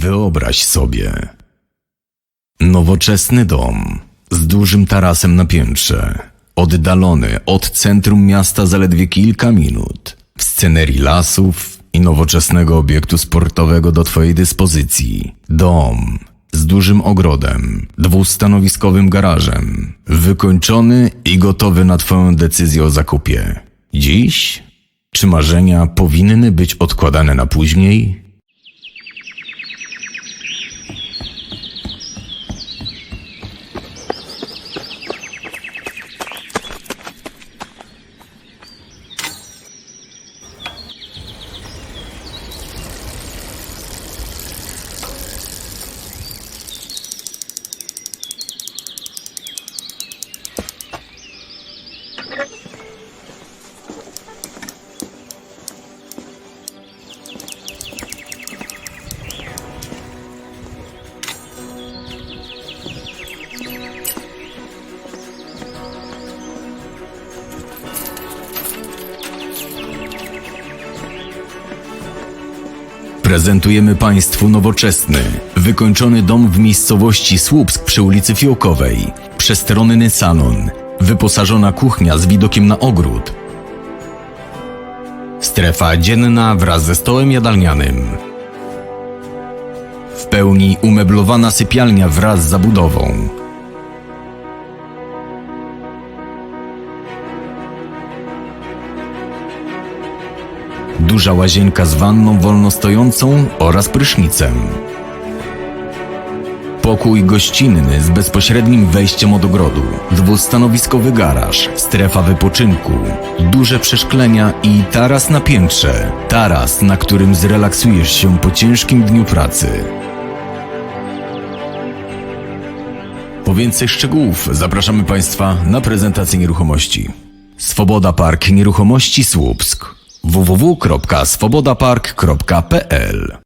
Wyobraź sobie. Nowoczesny dom z dużym tarasem na piętrze, oddalony od centrum miasta zaledwie kilka minut, w scenerii lasów i nowoczesnego obiektu sportowego do Twojej dyspozycji. Dom z dużym ogrodem, dwustanowiskowym garażem, wykończony i gotowy na Twoją decyzję o zakupie. Dziś? Czy marzenia powinny być odkładane na później? Prezentujemy Państwu nowoczesny, wykończony dom w miejscowości Słupsk przy ulicy Fiołkowej. Przestronny salon, wyposażona kuchnia z widokiem na ogród. Strefa dzienna wraz ze stołem jadalnianym. W pełni umeblowana sypialnia wraz z zabudową. Duża łazienka z wanną wolnostojącą oraz prysznicem. Pokój gościnny z bezpośrednim wejściem od ogrodu, dwustanowiskowy garaż, strefa wypoczynku, duże przeszklenia i taras na piętrze. Taras, na którym zrelaksujesz się po ciężkim dniu pracy. Po więcej szczegółów zapraszamy Państwa na prezentację nieruchomości. Swoboda Park Nieruchomości Słupsk www.swobodapark.pl